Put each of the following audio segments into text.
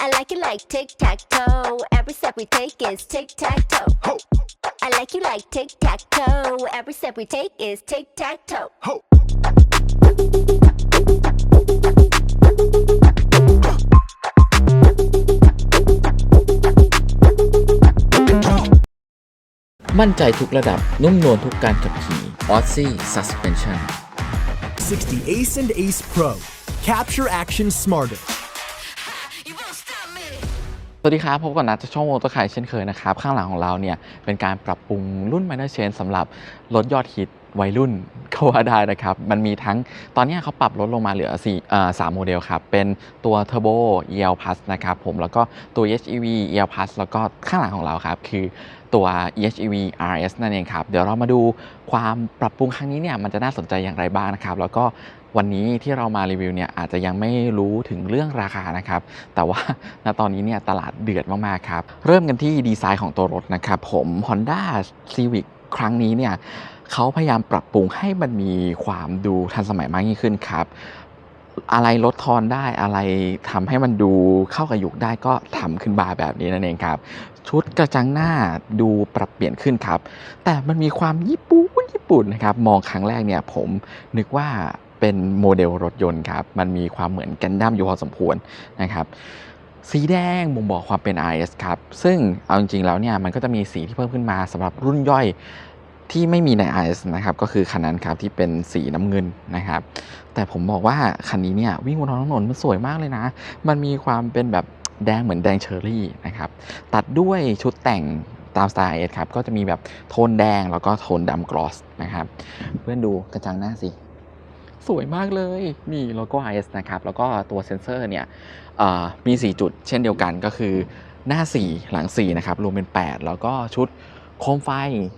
I like it like tic tac toe. Every step we take is tic tac toe. I like you like tic tac toe. Every step we take is tic tac toe. มั่นใจทุกระดับ นุ่มนวลทุกการขับขี่ Aussie Suspension 60 Ace and Ace Pro. Capture action smarter. สวัสดีครับ พบกับนัทช่องโมโตไคเช่นเคยนะครับ ข้างหลังของเราเนี่ยเป็นการปรับปรุงรุ่น Minor Change สำหรับรถยอดฮิตวัยรุ่นก็ว่าได้นะครับ มันมีทั้งตอนนี้เขาปรับลดลงมาเหลือ4เอ่อ3โมเดลครับ เป็นตัว Turbo EL Plus นะครับผมแล้วก็ตัว HEV EL Plus แล้วก็ข้างหลังของเราครับ คือตัว EHEV RS นั่นเองครับ เดี๋ยวเรามาดูความปรับปรุงครั้งนี้เนี่ยมันจะน่าสนใจอย่างไรบ้างนะครับ แล้วก็วันนี้ที่เรามารีวิวเนี่ยอาจจะยังไม่รู้ถึงเรื่องราคานะครับ แต่ว่าณตอนนี้เนี่ยตลาดเดือดมากๆครับ เริ่มกันที่ดีไซน์ของตัวรถนะครับผม Honda Civic ครั้งนี้เนี่ย เขาพยายามปรับปรุงให้มันมีความดูทันสมัยมากยิ่งขึ้นครับ อะไรลดทอนได้อะไรทำให้มันดูเข้ากับยุคได้ก็ทำขึ้นมาแบบนี้นั่นเองครับ ชุดกระจังหน้าดูปรับเปลี่ยนขึ้นครับ แต่มันมีความญี่ปุ่นญี่ปุ่นนะครับ มองครั้งแรกเนี่ยผมนึกว่าเป็นโมเดลรถยนต์ครับ มันมีความเหมือนกันดั้มอยู่พอสมควรนะครับสีแดงบ่งบอกความเป็น RS ครับ ซึ่งเอาจริงๆแล้วเนี่ยมันก็จะมีสีที่เพิ่มขึ้นมาสำหรับรุ่นย่อย ที่ไม่มีใน RS นะครับก็คือคันนั้นครับที่เป็นสีน้ำเงินนะครับ แต่ผมบอกว่าคันนี้เนี่ยวิ่งบนท้องถนนมันสวยมากเลยนะ มันมีความเป็นแบบแดงเหมือนแดงเชอร์รี่นะครับตัดด้วยชุดแต่งตามสไตล์ RS ครับก็จะมีแบบโทนแดงแล้วก็โทนดำกลอสนะครับเพื่อนดูกระจังหน้าสิสวยมากเลยนี่โลโก้ RS นะครับแล้วก็ตัวเซ็นเซอร์เนี่ยมี 4 จุดเช่นเดียวกันก็คือหน้า 4 หลัง 4 นะครับรวมเป็น 8 แล้วก็ชุด โคมไฟ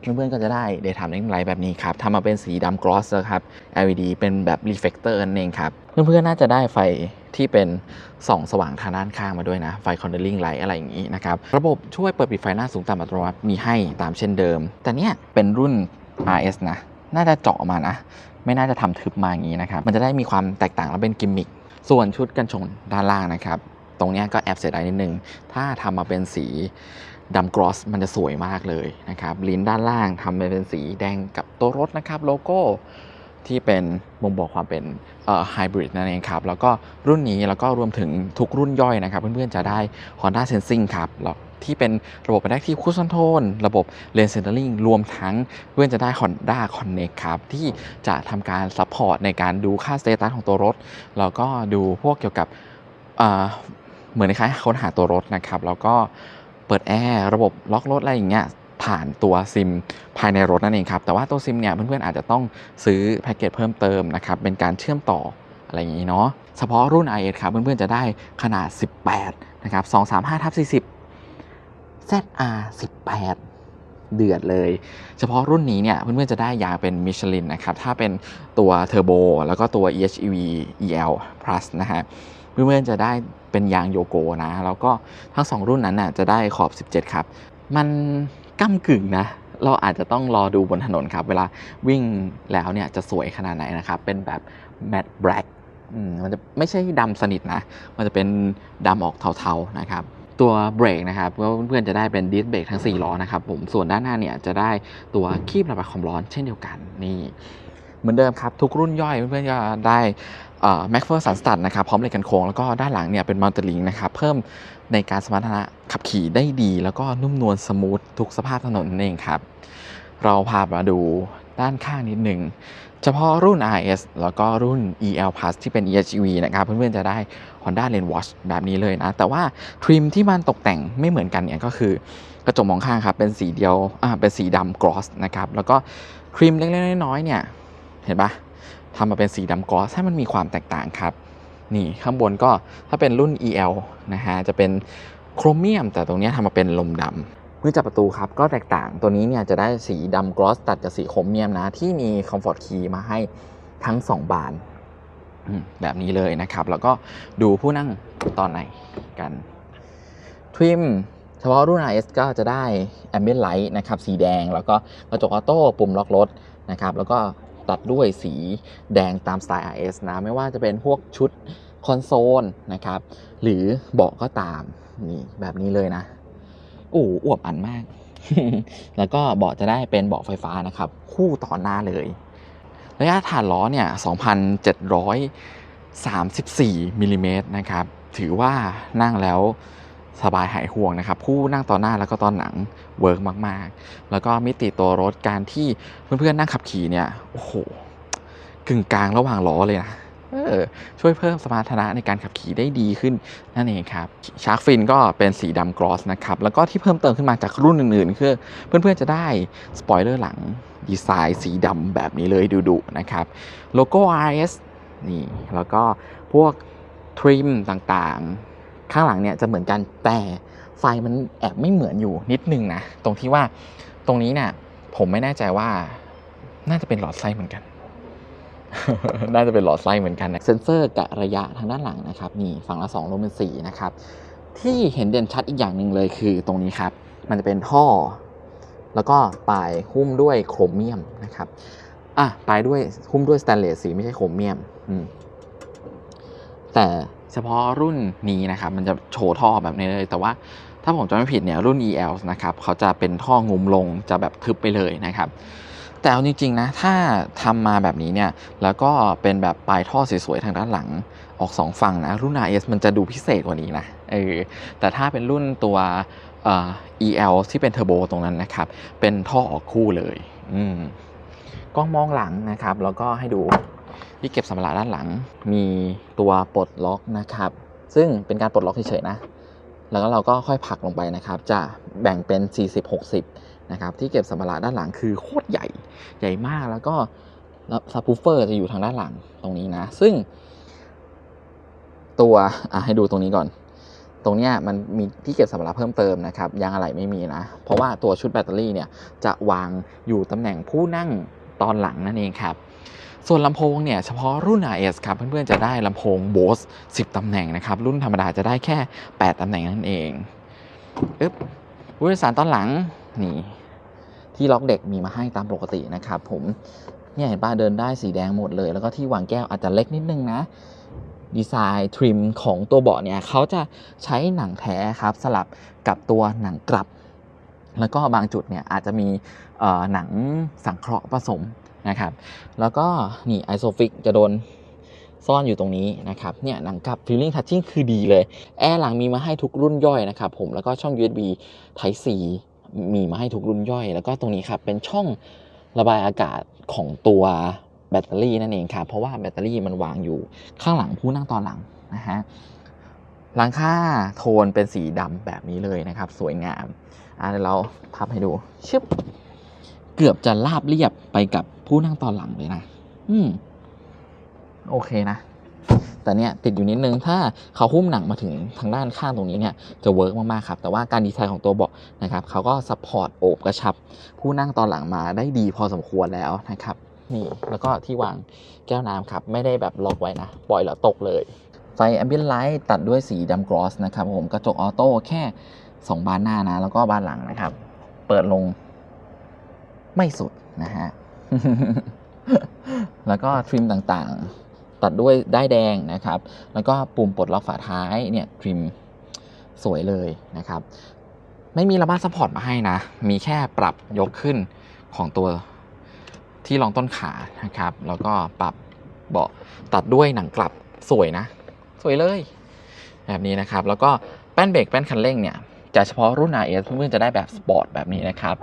เพื่อนๆก็จะได้ Daytime Running Light แบบนี้ครับทำมาเป็นสีดำกลอสครับ LED เป็นแบบ reflector นั่นเองครับ เพื่อนๆน่าจะได้ไฟที่เป็นส่องสว่างทางด้านข้างมาด้วยนะ ไฟ cornering light อะไรอย่างนี้นะครับ ระบบช่วยเปิดปิดไฟหน้าสูงต่ำอัตโนมัติมีให้ตามเช่นเดิม แต่เนี่ยเป็นรุ่น RS นะ น่าจะเจาะมานะ ไม่น่าจะทำทึบมาอย่างนี้นะครับ มันจะได้มีความแตกต่างและเป็นกิมมิคส่วนชุดกันชนด้านล่างนะครับ ตรงเนี้ยก็แอบเสียดายนิดนึง ถ้าทำมาเป็นสี ดำกรอสมันจะสวยมากเลยนะครับลิ้นด้านล่างทำเป็นสีแดงกับตัวรถนะครับโลโก้ที่เป็นบ่งบอกความเป็นไฮบริดนั่นเองครับ แล้วก็รุ่นนี้แล้วก็รวมถึงทุกรุ่นย่อยนะครับ เพื่อนๆจะได้ Honda Sensing ครับที่เป็นระบบ Adaptive Cruise Control ระบบ Lane Centering รวมทั้งเพื่อนจะได้ Honda Connect ครับ ที่จะทำการซัพพอร์ตในการดูค่าสเตตัสของตัวรถ แล้วก็ดูพวกเกี่ยวกับเหมือนคล้ายค้นหาตัวรถนะครับ แล้วก็ เปิดแอร์ระบบล็อกรถอะไรอย่างเงี้ยผ่านตัวซิมภายในรถนั่นเองครับ แต่ว่าตัวซิมเนี่ยเพื่อนๆอาจจะต้องซื้อแพ็กเกจเพิ่มเติมนะครับ เป็นการเชื่อมต่ออะไรอย่างนี้เนาะ เฉพาะรุ่น IS ครับ เพื่อนๆจะได้ขนาด 18 นะครับ 235ทับ40 ZR 18 เดือดเลย เฉพาะรุ่นนี้เนี่ยเพื่อนๆจะได้ยางเป็นมิชลินนะครับ ถ้าเป็นตัวเทอร์โบแล้วก็ตัว EHEV EL Plus นะฮะ เพื่อนๆจะได้เป็นยางโยโกนะ แล้วก็ทั้ง 2 รุ่นนั้นน่ะจะได้ขอบ 17 ครับ มันก้ากึ่งนะ เราอาจจะต้องรอดูบนถนนครับ เวลาวิ่งแล้วเนี่ยจะสวยขนาดไหนนะครับ เป็นแบบ matte black มมันจะไม่ใช่ดำสนิทนะ มันจะเป็นดำออกเทาๆนะครับตัวเบรกนะครับก็เพื่อนๆจะได้เป็นดิสเบรกทั้ง 4 ล้อนะครับผมส่วนด้านหน้าเนี่ยจะได้ตัวคีบระบายความร้อนเช่นเดียวกันนี่ เหมือนเดิมครับ ทุกรุ่นย่อยเพื่อนๆจะได้ แม็กเฟอร์สันสตัดนะครับพร้อมเหล็กกันโค้งแล้วก็ด้านหลังเนี่ยเป็นมัลติลิงนะครับเพิ่มในการสมรรถนะขับขี่ได้ดี แล้วก็นุ่มนวลสมูททุกสภาพถนนนั่นเองครับ เราพามาดูด้านข้างนิดหนึ่งเฉพาะรุ่น RS แล้วก็รุ่น EL Plus ที่เป็น EHEV นะครับเพื่อนๆจะได้ Honda Lane Watch แบบนี้เลยนะ แต่ว่าทริมที่มันตกแต่งไม่เหมือนกันเนี่ยก็คือกระจกมองข้างครับเป็นสีเดียวอ่าเป็นสีดำกรอสนะครับแล้วก็ทริมเล็กๆน้อยๆเนี่ยเห็นปะ ทำมาเป็นสีดำกอสให้มันมีความแตกต่างครับ นี่ข้างบนก็ถ้าเป็นรุ่น EL นะฮะจะเป็นโครเมียม แต่ตรงนี้ยทำมาเป็นลมดำมือจับประตูครับก็แตกต่างตัวนี้เนี่ยจะได้สีดำกรอสตัดกับสีโครเมียมนะ ที่มีคอมฟอร์ตคีย์มาให้ทั้ง 2 บานแบบนี้เลยนะครับ แล้วก็ดูผู้นั่งตอนไหนกัน ทริมเฉพาะรุ่น RS ก็จะได้ Ambient Light นะครับ สีแดง แล้วก็กระจกออโต้ปุ่มล็อกรถนะครับ แล้วก็ ตัดด้วยสีแดงตามสไตล์ RS นะ ไม่ว่าจะเป็นพวกชุดคอนโซลนะครับ หรือเบาะก็ตาม นี่แบบนี้เลยนะโอ้อวบอันมาก แล้วก็เบาะจะได้เป็นเบาะไฟฟ้านะครับ คู่ต่อหน้าเลย ระยะฐานล้อเนี่ย 2,734มิลลิเมตรนะครับ ถือว่านั่งแล้ว สบายหายห่วงนะครับ ผู้นั่งตอนหน้าแล้วก็ตอนหลังเวิร์กมาก ๆ แล้วก็มิติตัวรถการที่เพื่อนๆนั่งขับขี่เนี่ยโอ้โหกึ่งกลางระหว่างล้อเลยนะเออช่วยเพิ่มสมรรถนะในการขับขี่ได้ดีขึ้นนั่นเองครับชาร์กฟินก็เป็นสีดำกรอสนะครับ แล้วก็ที่เพิ่มเติมขึ้นมาจากรุ่นอื่นๆ คือเพื่อนๆจะได้สปอยเลอร์หลังดีไซน์สีดำแบบนี้เลยดุๆนะครับโลโก้ RS นี่แล้วก็พวกทริมต่างๆ ข้างหลังเนี่ยจะเหมือนกันแต่ไฟมันแอบไม่เหมือนอยู่นิดนึงนะตรงที่ว่าตรงนี้เนี่ยผมไม่แน่ใจว่าน่าจะเป็นหลอดไส้เหมือนกัน น่าจะเป็นหลอดไส้เหมือนกันนะเซนเซอร์กะระยะทางด้านหลังนะครับนี่ฝั่งละ2รวมเป็น4นะครับที่เห็นเด่นชัดอีกอย่างหนึ่งเลยคือตรงนี้ครับ มันจะเป็นท่อ แล้วก็ปลายหุ้มด้วยโครเมียมนะครับอะปลายด้วยหุ้มด้วยสแตนเลสสีไม่ใช่โครเมียมอืมแต่ เฉพาะรุ่นนี้นะครับมันจะโชว์ท่อแบบนี้เลย แต่ว่าถ้าผมจำไม่ผิดเนี่ยรุ่น EL นะครับเขาจะเป็นท่องุมลงจะแบบทึบไปเลยนะครับ แต่เอาจริงๆนะถ้าทำมาแบบนี้เนี่ยแล้วก็เป็นแบบปลายท่อสวยๆทางด้านหลังออกสองฝั่งนะรุ่น RS มันจะดูพิเศษกว่านี้นะเออแต่ถ้าเป็นรุ่นตัวเอ่อ EL ที่เป็นเทอร์โบตรงนั้นนะครับเป็นท่อออกคู่เลยอืมกล้องมองหลังนะครับ แล้วก็ให้ดู ที่เก็บสัมภาระด้านหลัง มีตัวปลดล็อกนะครับ ซึ่งเป็นการปลดล็อกเฉยๆนะ แล้วก็เราก็ค่อยผลักลงไปนะครับ จะแบ่งเป็น 40-60 นะครับ ที่เก็บสัมภาระด้านหลังคือโคตรใหญ่ใหญ่มากแล้วก็ซับพูเฟอร์จะอยู่ทางด้านหลังตรงนี้นะ ซึ่ง ตัวให้ดูตรงนี้ก่อน ตรงนี้มันมีที่เก็บสัมภาระเพิ่มเติมนะครับ ยางอะไหล่ไม่มีนะ เพราะว่าตัวชุดแบตเตอรี่เนี่ยจะวางอยู่ตำแหน่งผู้นั่งตอนหลังนั่นเองครับ ส่วนลำโพงเนี่ยเฉพาะรุ่น RS ครับเพื่อนๆจะได้ลำโพง Bose 10 ตำแหน่งนะครับ รุ่นธรรมดาจะได้แค่ 8 ตำแหน่งนั่นเองอึ๊บผู้โดยสารตอนหลังนี่ที่ล็อกเด็กมีมาให้ตามปกตินะครับผมเนี่ยเห็นป้าเดินได้สีแดงหมดเลย แล้วก็ที่วางแก้วอาจจะเล็กนิดนึงนะ ดีไซน์ทริมของตัวเบาะเนี่ยเขาจะใช้หนังแท้ครับ สลับกับตัวหนังกลับ แล้วก็บางจุดเนี่ยอาจจะมีเอ่อหนังสังเคราะห์ผสม นะครับ แล้วก็นี่ไอโซฟิกจะโดนซ่อนอยู่ตรงนี้นะครับ เนี่ยหนังกับ Feeling Touching คือดีเลย แอร์หลังมีมาให้ทุกรุ่นย่อยนะครับผม แล้วก็ช่อง USB Type C มีมาให้ทุกรุ่นย่อย แล้วก็ตรงนี้ครับเป็นช่องระบายอากาศของตัวแบตเตอรี่นั่นเองครับ เพราะว่าแบตเตอรี่มันวางอยู่ข้างหลังผู้นั่งตอนหลังนะฮะหลังคาโทนเป็นสีดำแบบนี้เลยนะครับ สวยงามอะเดี๋ยวเราพับให้ดูชึบ เกือบจะราบเรียบไปกับผู้นั่งตอนหลังเลยนะ อืม โอเคนะ แต่เนี่ยติดอยู่นิดนึง ถ้าเขาหุ้มหนังมาถึงทางด้านข้างตรงนี้เนี่ยจะเวิร์กมากๆครับ แต่ว่าการดีไซน์ของตัวเบาะนะครับเขาก็ซัพพอร์ตโอบกระชับ ผู้นั่งตอนหลังมาได้ดีพอสมควรแล้วนะครับนี่แล้วก็ที่วางแก้วน้ำครับ ไม่ได้แบบล็อกไว้นะ ปล่อยแล้วตกเลย ไฟแอมเบียนไลท์ตัดด้วยสีดำกรอสนะครับผมกระจกออโต้แค่ 2 บานหน้านะ แล้วก็บานหลังนะครับ เปิดลง ไม่สุดนะฮะ แล้วก็ทริมต่างๆ ตัดด้วยด้ายแดงนะครับ แล้วก็ปุ่มปลดล็อกฝาท้ายเนี่ยทริมสวยเลยนะครับ ไม่มีระบาดซัพพอร์ตมาให้นะ มีแค่ปรับยกขึ้นของตัวที่รองต้นขานะครับ แล้วก็ปรับเบาะตัดด้วยหนังกลับสวยนะ สวยเลย แบบนี้นะครับ แล้วก็แป้นเบรกแป้นคันเร่งเนี่ย จะเฉพาะรุ่น RS เพื่อนๆจะได้แบบสปอร์ตแบบนี้นะครับ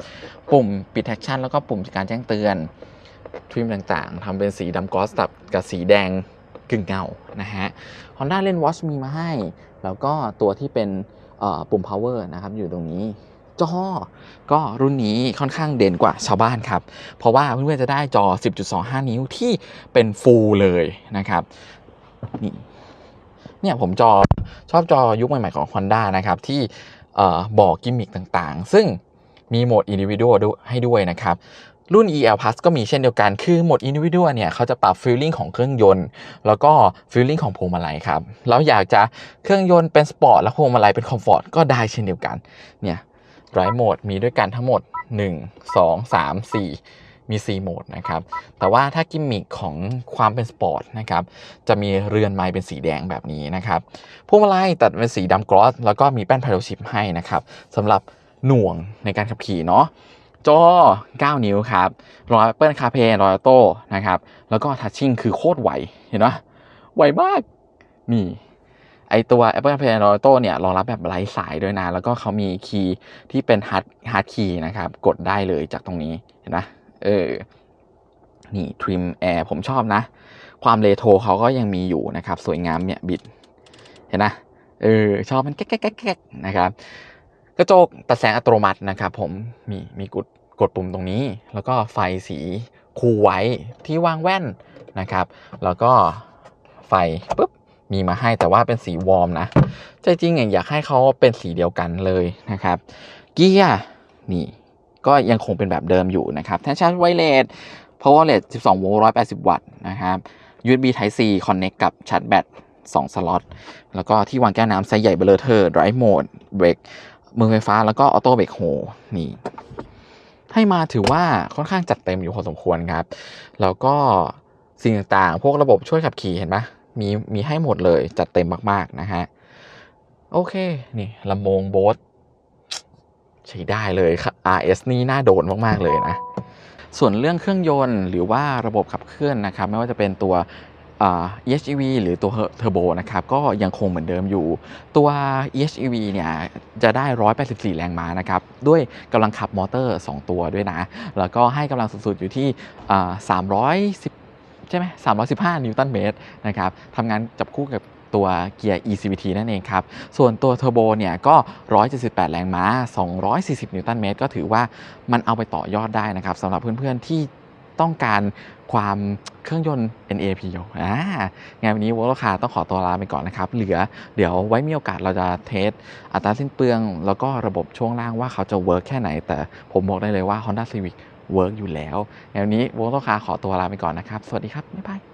ปุ่มปิดแท็กชั่นแล้วก็ปุ่มการแจ้งเตือนทริมต่างๆทำเป็นสีดำกอสตับกับสีแดงกึ่งเงานะฮะ Honda l e n Watch มีมาให้ แล้วก็ตัวที่เป็นเอ่อปุ่ม power นะครับอยู่ตรงนี้จอก็รุ่นนี้ค่อนข้างเด่นกว่าชาวบ้านครับ เพราะว่าเพื่อนๆจะได้จอ 10.25 นิ้วที่เป็นฟูลเลยนะครับนี่เนี่ยผมจอชอบจอยุคใหม่ๆของ Honda นะครับที่ บอกกิมมิคต่างๆ ซึ่งมีโหมด Individual ด้วยให้ด้วยนะครับ รุ่น EL Plus ก็มีเช่นเดียวกัน คือโหมด Individual เนี่ยเขาจะปรับฟิลลิ่งของเครื่องยนต์ แล้วก็ฟิลลิ่งของพวงมาลัยครับแล้วอยากจะเครื่องยนต์เป็นสปอร์ตและพวงมาลัยเป็นคอมฟอร์ตก็ได้เช่นเดียวกัน เนี่ยไรโหมดมีด้วยกันทั้งหมด 1 2 3 4 มี C โหมดนะครับ แต่ว่าถ้ากิมมิคของความเป็นสปอร์ตนะครับ จะมีเรือนไม้เป็นสีแดงแบบนี้นะครับ พวงมาลัยตัดเป็นสีดำกรอส แล้วก็มีแป้นพา d ชิพให้นะครับสำหรับหน่วงในการขับขี่เนาะจอ 9 นิ้วครับรอย Apple CarPlay รอย Auto นะครับ แล้วก็ทัชชิ่งคือโคตรไวเห็นไหมไวมาก นี่ ไอตัว Apple CarPlay รอย Auto เนี่ย รองรับแบบไร้สายด้วยนะ แล้วก็เขามีคีย์ที่เป็น hard hard key นะครับ กดได้เลยจากตรงนี้ เห็นไหม เออ นี่ trim air ผมชอบนะ ความเลโทรเขาก็ยังมีอยู่นะครับ สวยงามเนี่ยบิด เห็นนะเออ ชอบมันแก๊กแก๊กนะครับ กระจกตัดแสงอัตโนมัตินะครับผม มีมีกดกดปุ่มตรงนี้ แล้วก็ไฟสีคูไว้ที่วางแว่นนะครับ แล้วก็ไฟปุ๊บมีมาให้แต่ว่าเป็นสีวอร์มนะ ใจจริงๆอยากให้เขาเป็นสีเดียวกันเลยนะครับ เกียร์นี่ ก็ยังคงเป็นแบบเดิมอยู่นะครับแท่นชาร์จไวเลส power rate 12โวลต์180 วัตต์นะครับ USB Type C connect กับชาร์จแบต2สล็อตแล้วก็ที่วางแก้วน้ำไซส์ใหญ่เบลอเทอร์ drive mode brake มือไฟฟ้าแล้วก็ออโต้เบรกโฮนี่ให้มาถือว่าค่อนข้างจัดเต็มอยู่พอสมควรครับ แล้วก็สิ่งต่างๆ พวกระบบช่วยขับขี่เห็นไหมมีมีให้หมดเลยจัดเต็มมากๆนะฮะ โอเค นี่ลำโพงโบส ใช้ได้เลยครับ RS นี่น่าโดนมาก ๆ เลยนะ ส่วนเรื่องเครื่องยนต์หรือว่าระบบขับเคลื่อนนะครับ ไม่ว่าจะเป็นตัว EHEV หรือตัวเทอร์โบนะครับก็ยังคงเหมือนเดิมอยู่ ตัว EHEV เนี่ยจะได้ 184 แรงม้านะครับด้วยกำลังขับมอเตอร์ 2 ตัวด้วยนะ แล้วก็ให้กำลังสูงสุดอยู่ที่ 310 ใช่ไหม315 นิวตันเมตรนะครับทำงานจับคู่กับ ตัวเกียร์ ECVT นั่นเองครับ ส่วนตัวเทอร์โบเนี่ยก็ 178 แรงม้า 240 นิวตันเมตร ก็ถือว่ามันเอาไปต่อยอดได้นะครับสำหรับเพื่อนๆที่ต้องการความเครื่องยนต์ NAP อ่างานวันนี้วอลคาต้องขอตัวลาไปก่อนนะครับ เหลือเดี๋ยวไว้มีโอกาสเราจะเทสอัตราสิ้นเปลือง แล้วก็ระบบช่วงล่างว่าเขาจะเวิร์กแค่ไหน แต่ผมบอกได้เลยว่า Honda Civic เวิร์กอยู่แล้วงานวันนี้วอลคาขอตัวลาไปก่อนนะครับ สวัสดีครับ บ๊ายบาย